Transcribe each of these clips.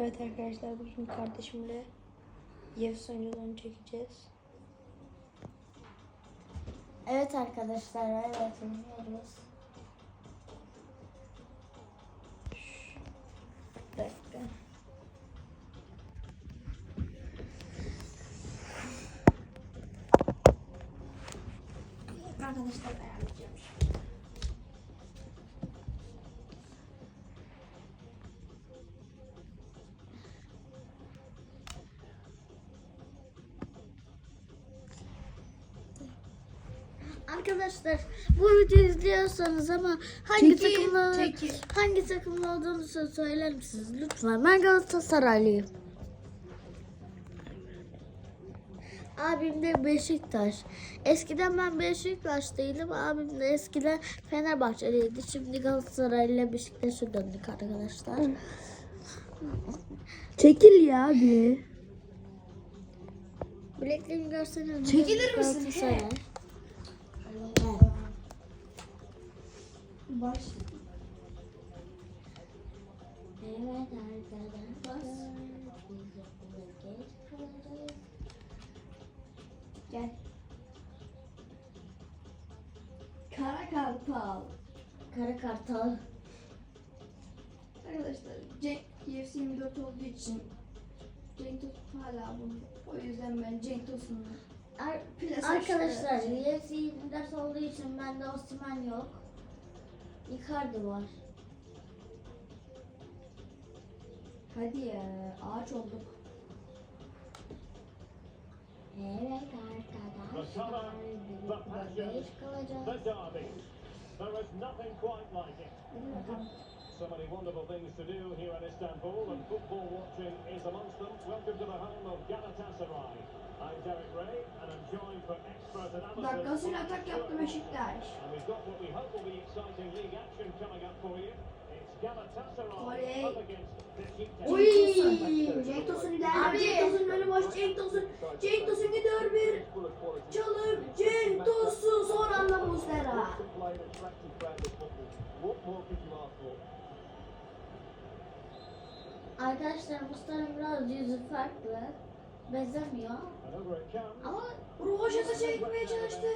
Evet arkadaşlar bugün kardeşimle Yevs oyuncularını çekeceğiz. Evet arkadaşlar, evet oynuyoruz. Bir dakika. Arkadaşlar Arkadaşlar bu videoyu izliyorsanız ama hangi Çekil, takımla çekil. hangi takımla olduğunuzu söyler misiniz lütfen? Ben Galatasaraylıyım. Abim de Beşiktaş. Eskiden ben Beşiktaş'taydım. Abim de eskiden Fenerbahçeliydi. Şimdi Galatasaray ile Beşiktaş'a döndük arkadaşlar. Çekil ya bir. Bileklerimi görseniz. Çekilir misin? Galatasaray. Baş. Evet arkadaşlar. Gel. Kara Kartal. Kara Kartal. Arkadaşlar Cenk UFC 24 olduğu için Cenk Tosun hala bunu. O yüzden ben Cenk Tosun'u Ar- arkadaşlar UFC 24 olduğu için bende Osman yok. Icardi var. Hadi ya ağaç olduk. Evet arkadaşlar. Okula geç kalacağız. Derby. There is nothing quite like it. Hadi bakalım. So many wonderful things to do here in Istanbul, and football watching is amongst them. Welcome to the home of Galatasaray. I'm Derek Ray, and I'm joined for expert analysis. Dakikasıyla by atak yaptı Beşiktaş. And we've got what we hope will be exciting league action coming up for you. It's Galatasaray Oley. Oy! Cenk Tosun ileride. Abi. Cenk Tosun önü boş. Cenk Tosun. Cenk Tosun gidiyor bir. Çalım. Cenk Tosun son anda Muslera. Arkadaşlar Mustafa'nın biraz yüzü farklı. Benzemiyor. Ama Roşat'a çekmeye çalıştı.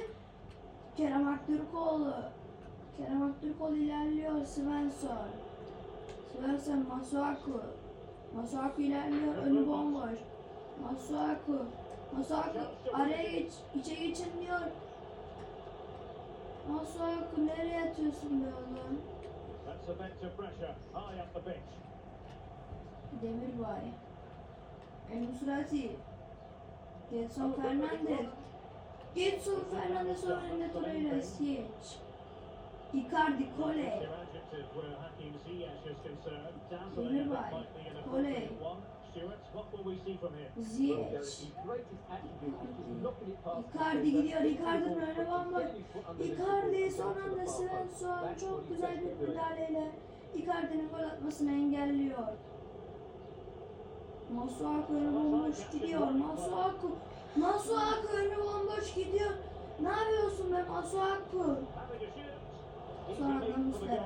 Kerem Aktürkoğlu. Kerem Aktürkoğlu ilerliyor. Svensson. Svensson Masuaku. Masuaku ilerliyor. Önü bomboş. Masuaku. Masuaku araya geç, içe geçin diyor. Masuaku nereye atıyorsun be oğlum? That's Musrati. Getson Fernandez. Getson Fernandez önünde Torreira Siege. Icardi adjective where Hakim Ziyech. Icardi gidiyor. Icardi'nin önü bomboş. Icardi son anda Svensson çok güzel bir müdahaleyle Icardi'nin gol atmasını engelliyor. Masuaku önü bomboş gidiyor. Masuaku. Masuaku önü bomboş gidiyor. Ne yapıyorsun be Masuaku? Sonra the Muslera.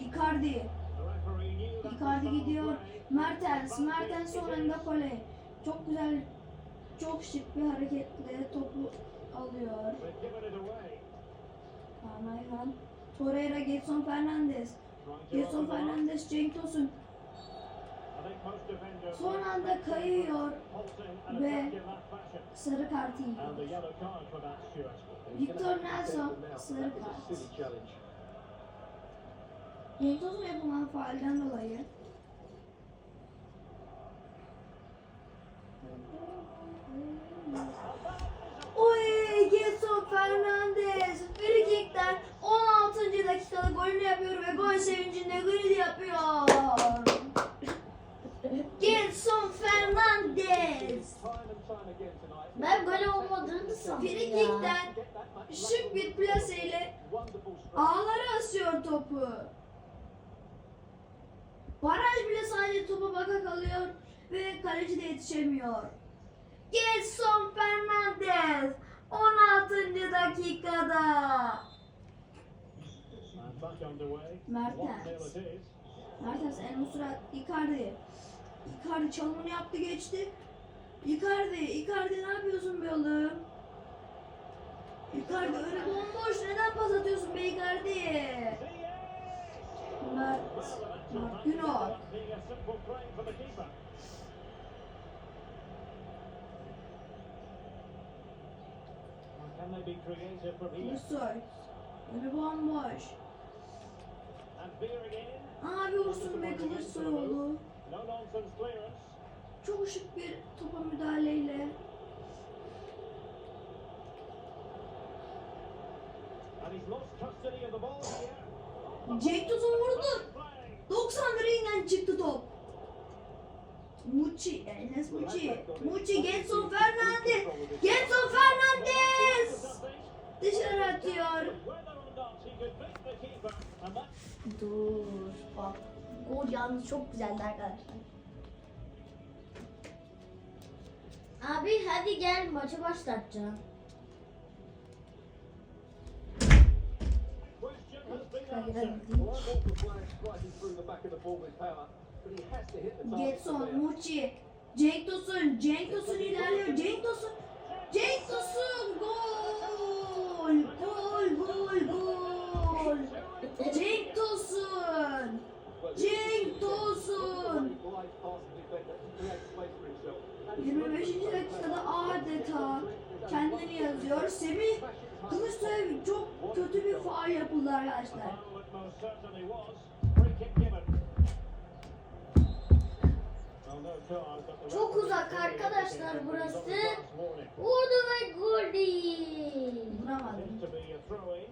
Icardi. Icardi gidiyor. Mertens. Mertens son anda kole. Çok güzel, çok şık bir hareketle topu alıyor. Kaan Ayhan. Torreira, Getson Fernandez. Trying to Getson open the line. Fernandez, Cenk Tosun. Son anda kayıyor ve sarı kartı yiyor. Victor Nelson sarı kart. Cenk Tosun yapılan faalden dolayı Oy Getson Fernandez frikikten 16. dakikada golünü yapıyor ve gol sevincinde gol yapıyor. Getson Fernandez ben gol olmadığını sandım frikikten şık bir plaseyle ağlara asıyor topu. Baraj bile sadece topa baka kalıyor ve kaleci de yetişemiyor. Gelson Fernandez 16. dakikada. Mertens. 1-0 it is. Mertens en Nusrat Icardi. Icardi çalımını yaptı geçti. Icardi, Icardi ne yapıyorsun be oğlum? Icardi önü bomboş. Neden pas atıyorsun be Icardi? Mert, Mert Günok. Can they be creative from here? Lusoy. Önü bomboş. Abi vursun be clearance. Çok şık bir topa müdahaleyle. Cenk Tosun vurdu. Play. 90 direğinden çıktı top. Muçi, Enes Muçi. Muçi, Getson Fernandes. Getson Fernandes. Dışarı atıyor. That Dur bak. Gol yalnız çok güzeldi arkadaşlar. Abi hadi gel maçı başlatacağım. Getson, Muçi. Cenk Tosun, Cenk Tosun ilerliyor. Cenk Tosun. Cenk Tosun gol. Gol, gol, gol. Cenk Tosun. Cenk Tosun. He glides past the defender to create space for himself. And 25. dakikada adeta kendini yazıyor. Semih Kılıçdaroğlu çok kötü bir faal yapıldı arkadaşlar. Çok uzak arkadaşlar burası. Vurdu ve gol değil. Vuramadım. Seems to be a throw-in.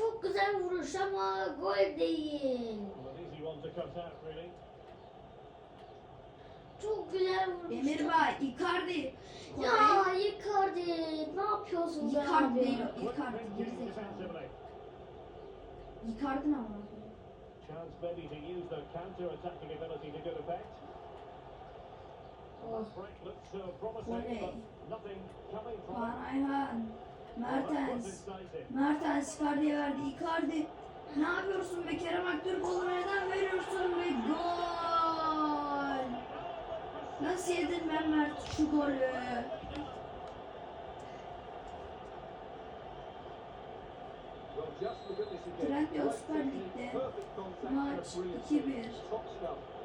Çok güzel vuruş ama gol değil. Çok güzel vuruş. Demirbay, Icardi. Ya Icardi ne yapıyorsun be Icardi abi? değil o, Icardi. Gerizekalı. Icardi ne var? Chance maybe to use their counter-attacking ability to good effect. Oh. Looks so promising, but nothing coming from it. Mertens. Mertens Icardi'ye verdi. Icardi. Ne yapıyorsun be Kerem Aktürkoğlu neden veriyorsun be gol? Nasıl yedin ben Mert şu golü? Trendyol Süper Lig'de maç brilliant 2-1.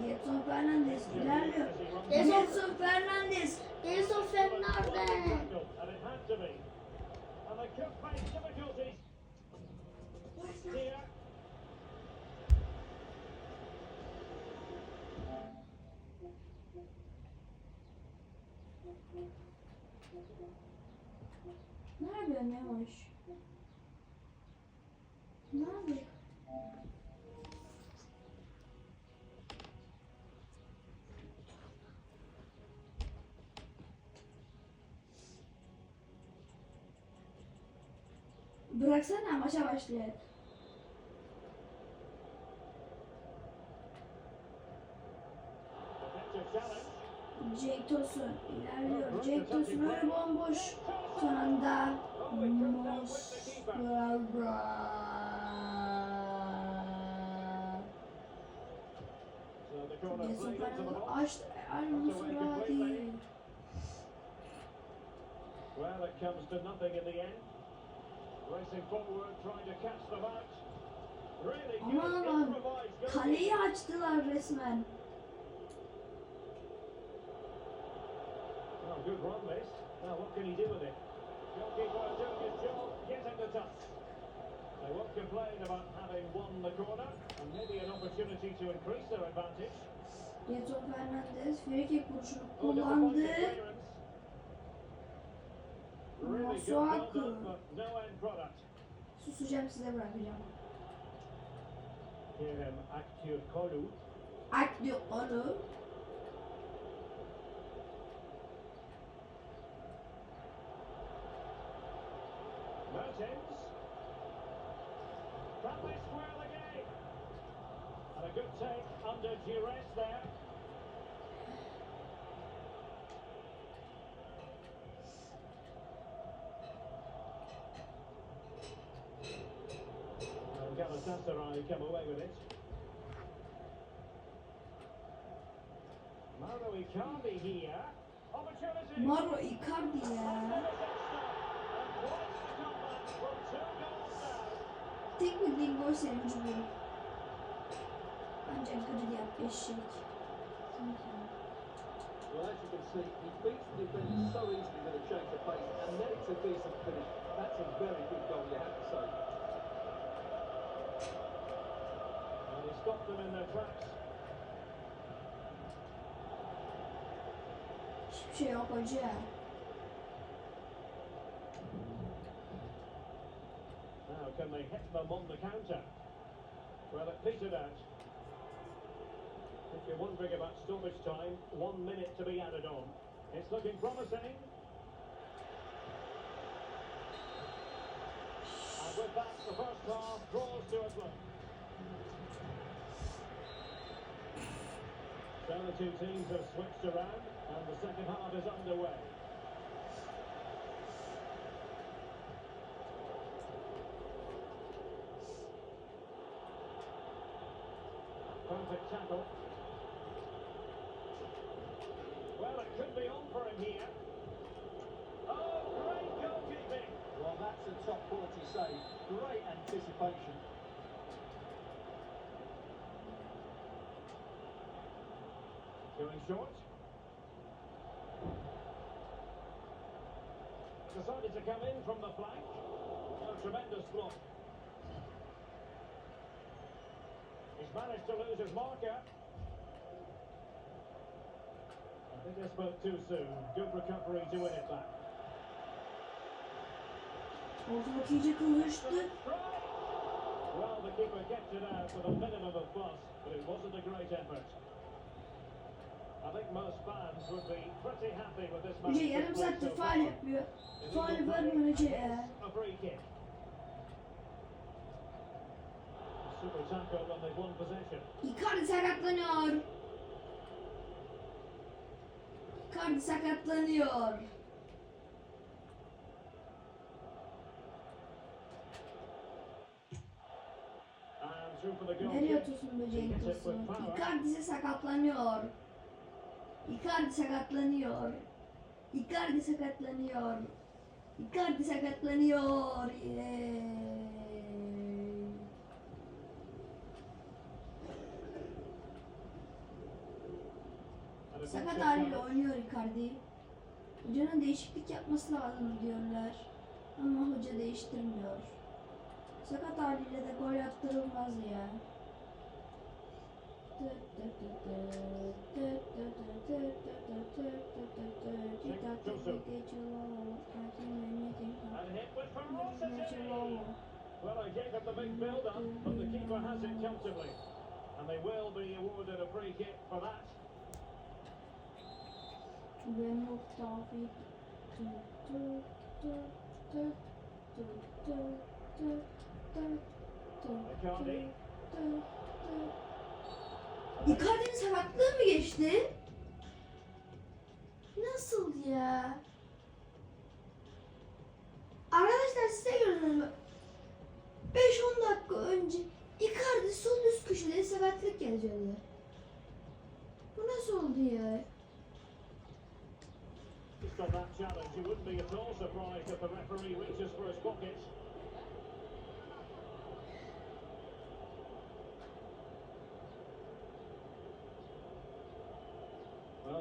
Getson Fernandes ilerliyor. Getson Fernandes. Enzo Fernandez. And it had Bıraksana maça başlayalım. Jake Tosun ilerliyor. Jake Tosun öyle bomboş. Son anda Mosquera. So the corner Getson played into the Fernandes box. açtı. Al Musrati. Well, it comes to nothing in the end. Aman aman. Kaleyi açtılar resmen. They won't complain about having won the corner and maybe an opportunity to increase their advantage. Getson Fernandes free kick vuruşunu Oh, kullandı. No end product. Susacağım size bırakacağım. Kerem Aktürkoğlu. Aklı onu. Mertens. Can they square the game? And a good take under duress there. Galatasaray come away with it. Mauro Icardi here. Opportunity. Maro Icardi ya. Tek bildiğim gol sevinci bu. Ancak grid yap eşek. Well, as you can see, he beats the defender so easily with a change of pace, and then it's a decent finish. That's a very good goal, you have to say. He stopped them in their tracks. Now, can they hit them on the counter? Well, it petered out. If you're wondering about stoppage time, one minute to be added on. It's looking promising. And with that, the first half draws to a close. So the two teams have switched around, and the second half is underway. Perfect tackle. Well, it could be on for him here. Oh, great goalkeeping. Well, that's a top quality save. Great anticipation. Going short. Decided to come in from the flank. A tremendous block. He's managed to lose his marker. I think I spoke too soon. Good recovery to win it back. Ortalık iyice kızıştı. Well, the keeper kept it out with a minimum of fuss, but it wasn't a great effort. Match. Hoca yarım saattir faal yapıyor. Faal vermiyor hoca ya. Icardi sakatlanıyor. Icardi sakatlanıyor. Nereye atıyorsun böceğin tosun? Icardi sakatlanıyor. Icardi sakatlanıyor. Icardi sakatlanıyor. Icardi sakatlanıyor. And a Sakat haliyle oynuyor Icardi. Hocanın değişiklik yapması lazım diyorlar. Ama hoca değiştirmiyor. Sakat haliyle de gol attırılmaz ya. Well, I gave him the big build-up, but the keeper has it comfortably. And they will be awarded a free kick for that. Ben yok Tavfik. Icardi. Icardi'nin sakatlığı mı geçti? Nasıl ya? Arkadaşlar size mü? 5-10 dakika önce Icardi sol üst köşede sakatlık yazıyordu. Bu nasıl oldu ya? Just on that challenge, you wouldn't be at all surprised if the referee reaches for his pockets.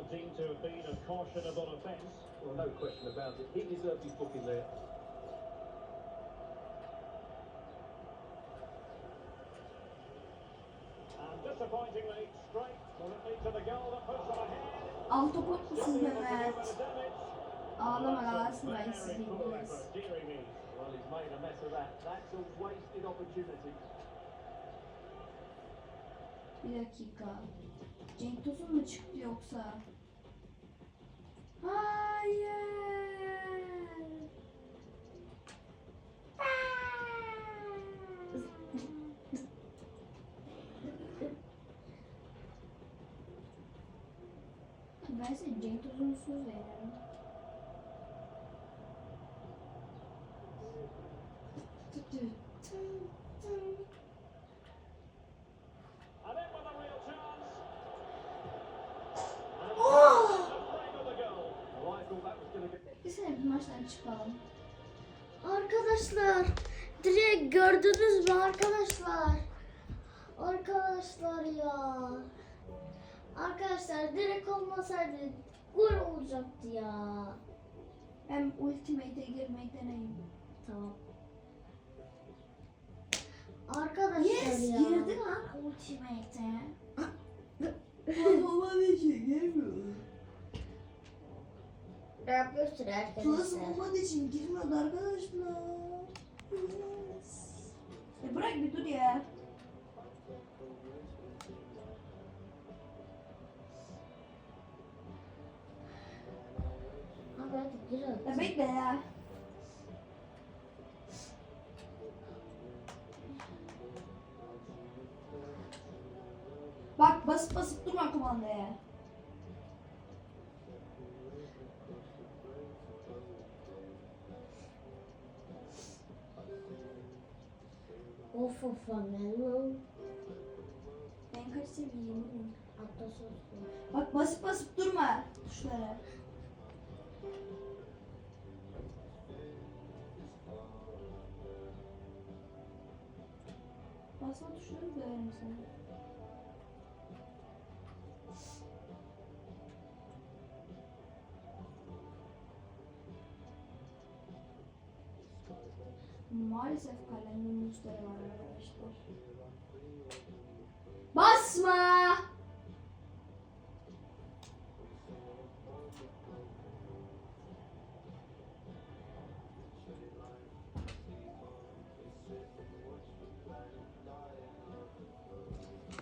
Well, deemed to have been a cautionable offence. Well, no question about it. He deserved his booking there. And disappointingly, straight will it lead to the goal that puts them ahead. Al top atmışsın Don't be be able to do Mert. any damage. Ağlama That's a Galatasaray very sizi poor biliriz. effort, dearie me. Well, he's made a mess of that. That's a wasted opportunity. Bir dakika. Cenk Tosun mu çıktı yoksa? Hayır. Ben size Cenk Tosun'suz veririm. arkadaşlar. Direkt gördünüz mü arkadaşlar? Arkadaşlar ya. Arkadaşlar direkt olmasaydı gol olacaktı ya. Ben Ultimate'e girmeyi deneyim. Tamam. Arkadaşlar Yes ya. girdi lan Ultimate'e. Babama bir şey gelmiyor. Plus arkadaşlar. olmadığı için girmedi arkadaşlar. Yes. E bırak bir dur ya. Abi hadi gir. Ya bekle ya. Bak basıp basıp durma kumandaya. Of anne. Ben kaç seviyeyim? Atasözü. Bak basıp basıp durma tuşlara. Basma tuşlarını döverim sana. Maalesef kalemde müşteri var arkadaşlar. Basma!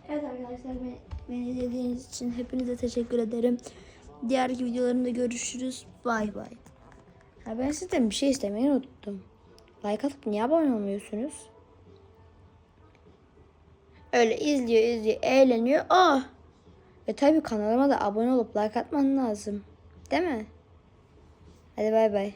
Evet arkadaşlar beni izlediğiniz için hepinize teşekkür ederim. Diğer videolarımda görüşürüz. Bay bay. Ha ben sizden bir şey istemeyi unuttum. Like atıp niye abone olmuyorsunuz? Öyle izliyor izliyor eğleniyor. Ah! E tabi kanalıma da abone olup like atman lazım. Değil mi? Hadi bay bay.